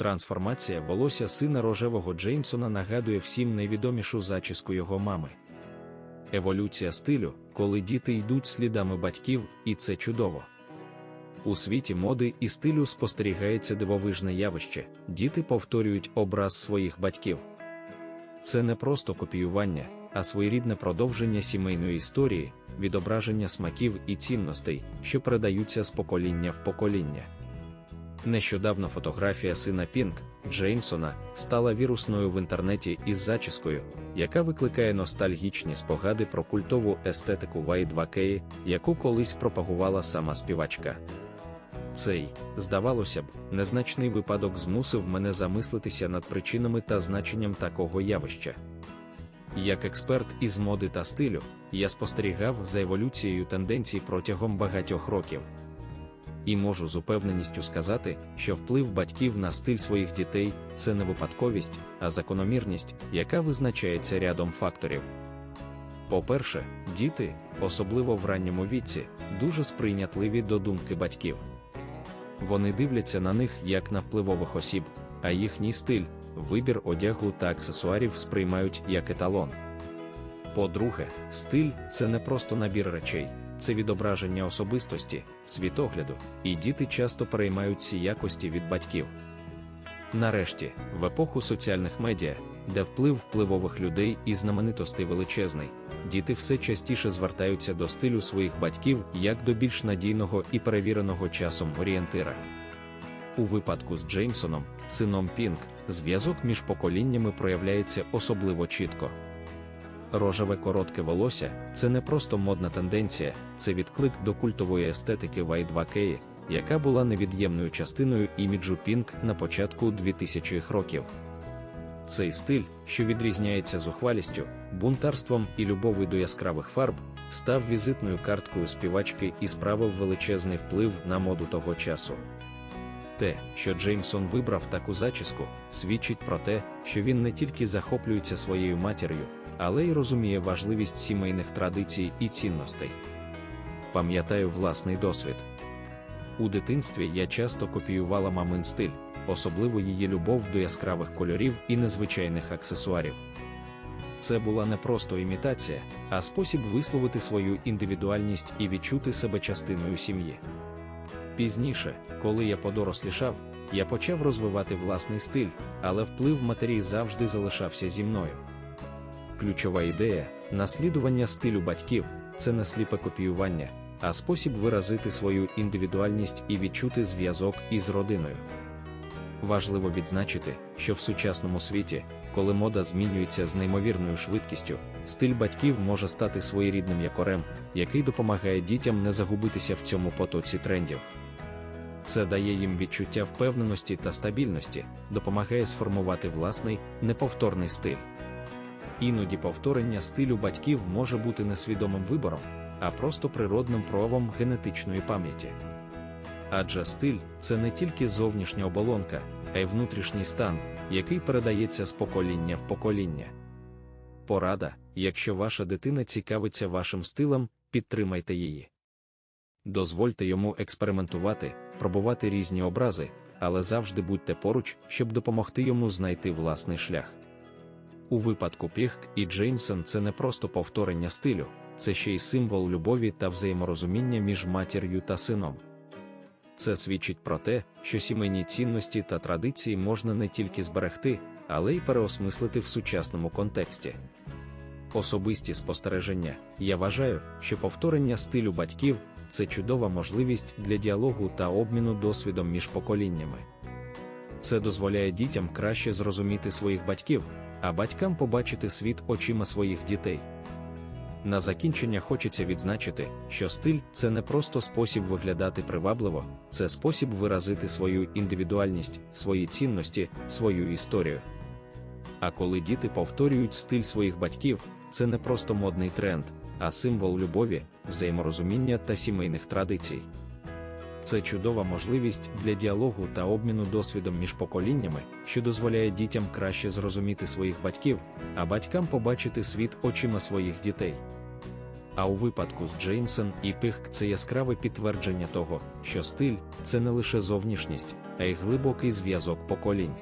Трансформація волосся сина рожевого Джеймсона нагадує всім найвідомішу зачіску його мами. Еволюція стилю, коли діти йдуть слідами батьків, і це чудово. У світі моди і стилю спостерігається дивовижне явище, діти повторюють образ своїх батьків. Це не просто копіювання, а своєрідне продовження сімейної історії, відображення смаків і цінностей, що передаються з покоління в покоління. Нещодавно фотографія сина Пінк Джеймсона стала вірусною в інтернеті із зачіскою, яка викликає ностальгічні спогади про культову естетику Y2K, яку колись пропагувала сама співачка. Цей, здавалося б, незначний випадок змусив мене замислитися над причинами та значенням такого явища. Як експерт із моди та стилю, я спостерігав за еволюцією тенденцій протягом багатьох років. І можу з упевненістю сказати, що вплив батьків на стиль своїх дітей це не випадковість, а закономірність, яка визначається рядом факторів. По-перше, діти, особливо в ранньому віці, дуже сприйнятливі до думки батьків. Вони дивляться на них як на впливових осіб, а їхній стиль, вибір одягу та аксесуарів сприймають як еталон. По-друге, стиль це не просто набір речей, це відображення особистості, світогляду, і діти часто переймають ці якості від батьків. Нарешті, в епоху соціальних медіа, де вплив впливових людей і знаменитостей величезний, діти все частіше звертаються до стилю своїх батьків як до більш надійного і перевіреного часом орієнтира. У випадку з Джеймсоном, сином Пінк, зв'язок між поколіннями проявляється особливо чітко. Рожеве коротке волосся це не просто модна тенденція, це відклик до культової естетики Y2K, яка була невід'ємною частиною іміджу Пінк на початку 2000-х років. Цей стиль, що відрізняється зухвалістю, бунтарством і любов'ю до яскравих фарб, став візитною карткою співачки і справив величезний вплив на моду того часу. Те, що Джеймсон вибрав таку зачіску, свідчить про те, що він не тільки захоплюється своєю матір'ю, але й розуміє важливість сімейних традицій і цінностей. Пам'ятаю власний досвід. У дитинстві я часто копіювала мамин стиль, особливо її любов до яскравих кольорів і незвичайних аксесуарів. Це була не просто імітація, а спосіб висловити свою індивідуальність і відчути себе частиною сім'ї. Пізніше, коли я подорослішав, я почав розвивати власний стиль, але вплив матері завжди залишався зі мною. Ключова ідея наслідування стилю батьків це не сліпе копіювання, а спосіб виразити свою індивідуальність і відчути зв'язок із родиною. Важливо відзначити, що в сучасному світі, коли мода змінюється з неймовірною швидкістю, стиль батьків може стати своєрідним якорем, який допомагає дітям не загубитися в цьому потоці трендів. Це дає їм відчуття впевненості та стабільності, допомагає сформувати власний, неповторний стиль. Іноді повторення стилю батьків може бути несвідомим вибором, а просто природним проявом генетичної пам'яті. Адже стиль це не тільки зовнішня оболонка, а й внутрішній стан, який передається з покоління в покоління. Порада, якщо ваша дитина цікавиться вашим стилем, підтримайте її. Дозвольте йому експериментувати, пробувати різні образи, але завжди будьте поруч, щоб допомогти йому знайти власний шлях. У випадку Піхк і Джеймсон це не просто повторення стилю, це ще й символ любові та взаєморозуміння між матір'ю та сином. Це свідчить про те, що сімейні цінності та традиції можна не тільки зберегти, але й переосмислити в сучасному контексті. Особисті спостереження. Я вважаю, що повторення стилю батьків це чудова можливість для діалогу та обміну досвідом між поколіннями. Це дозволяє дітям краще зрозуміти своїх батьків, а батькам побачити світ очима своїх дітей. На закінчення хочеться відзначити, що стиль це не просто спосіб виглядати привабливо, це спосіб виразити свою індивідуальність, свої цінності, свою історію. А коли діти повторюють стиль своїх батьків, це не просто модний тренд, а символ любові, взаєморозуміння та сімейних традицій. Це чудова можливість для діалогу та обміну досвідом між поколіннями, що дозволяє дітям краще зрозуміти своїх батьків, а батькам побачити світ очима своїх дітей. А у випадку з Джеймсон і Пихк це яскраве підтвердження того, що стиль це не лише зовнішність, а й глибокий зв'язок поколінь.